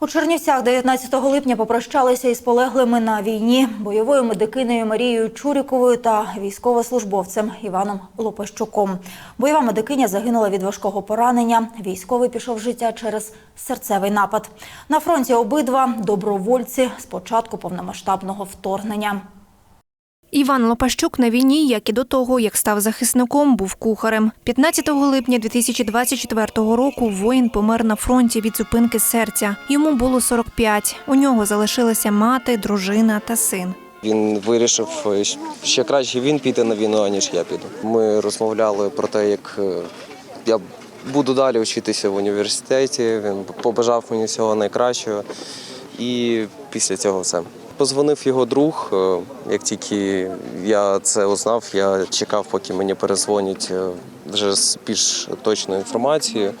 У Чернівцях 19 липня попрощалися із полеглими на війні бойовою медикинею Марією Чуріковою та військовослужбовцем Іваном Лопещуком. Бойова медикиня загинула від важкого поранення. Військовий пішов життя через серцевий напад. На фронті обидва добровольці з початку повномасштабного вторгнення. Іван Лопащук на війні, як і до того, як став захисником, був кухарем. 15 липня 2024 року воїн помер на фронті від зупинки серця. Йому було 45. У нього залишилася мати, дружина та син. Він вирішив, е, що краще він піде на війну, аніж я піду. Ми розмовляли про те, як е, я буду далі вчитися в університеті. Він побажав мені всього найкращого. І після цього все. Позвонив його друг. е, Як тільки я це узнав, я чекав, поки мені перезвонять е, вже з більш точною інформацією.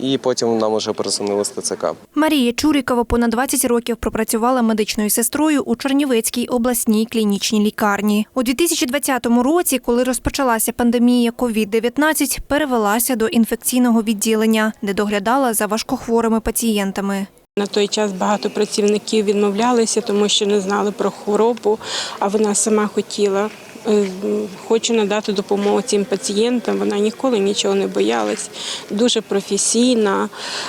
І потім нам вже перезвонили з ТЦК. Марія Чурікова понад 20 років пропрацювала медичною сестрою у Чернівецькій обласній клінічній лікарні. У 2020 році, коли розпочалася пандемія COVID-19, перевелася до інфекційного відділення, де доглядала за важкохворими пацієнтами. На той час багато працівників відмовлялися, тому що не знали про хворобу, а вона сама хотіла. е, Хочу надати допомогу цим пацієнтам. Вона ніколи нічого не боялась, дуже професійна,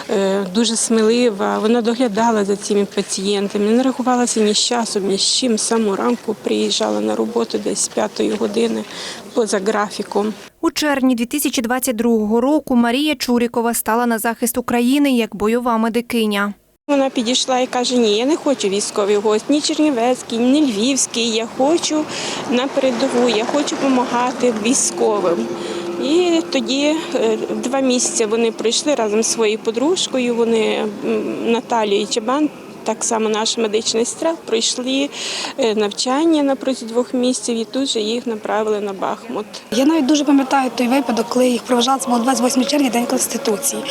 е, дуже смілива. Вона доглядала за цими пацієнтами, не рахувалася ні з часом, ні з чим. Самого ранку приїжджала на роботу десь з п'ятої години поза графіком. У червні 2022 року Марія Чурікова стала на захист України як бойова медикиня. Вона підійшла і каже: Ні, я не хочу військовий гость, ні Чернівецький, ні Львівський. Я хочу на передову, я хочу допомагати військовим. І тоді е, два місяці вони пройшли разом з своєю подружкою. Вони м, Наталія Чабан. Так само наша медична сестра пройшли е, навчання на протязі двох місяців і тут же їх направили на Бахмут. Я навіть дуже пам'ятаю той випадок, коли їх проважали, це був 28 червня, День Конституції.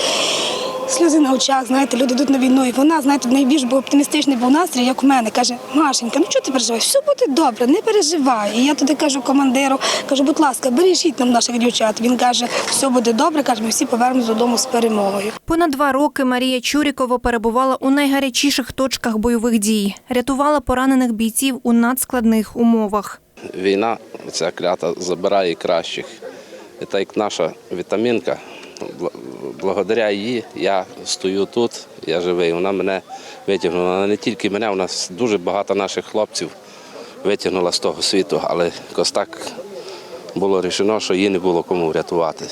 Сльози на очах, знаєте, люди йдуть на війну. І вона, знаєте, найбільш був оптимістичний був настрій, як у мене. Каже, Машенька, ну чого ти переживаєш? Все буде добре, не переживай. І я туди кажу командиру, кажу, будь ласка, бережіть нам наших дівчат. Він каже, все буде добре, каже, ми всі повернемось додому з перемогою. Понад два роки Марія Чурікова перебувала у найгарячіших точках бойових дій, рятувала поранених бійців у надскладних умовах. Війна, ця клята, забирає кращих. І так як наша вітамінка, благодаря їй я стою тут, я живий. Вона мене витягнула. Вона не тільки мене, у нас дуже багато наших хлопців витягнула з того світу, але якось так було рішено, що її не було кому врятувати.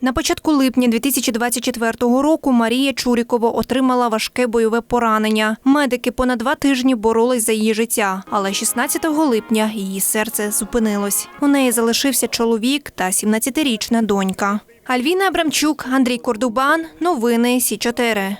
На початку липня 2024 року Марія Чурікова отримала важке бойове поранення. Медики понад два тижні боролись за її життя, але 16 липня її серце зупинилось. У неї залишився чоловік та 17-річна донька. Альвіна Абрамчук, Андрій Кордубан. Новини Сі 4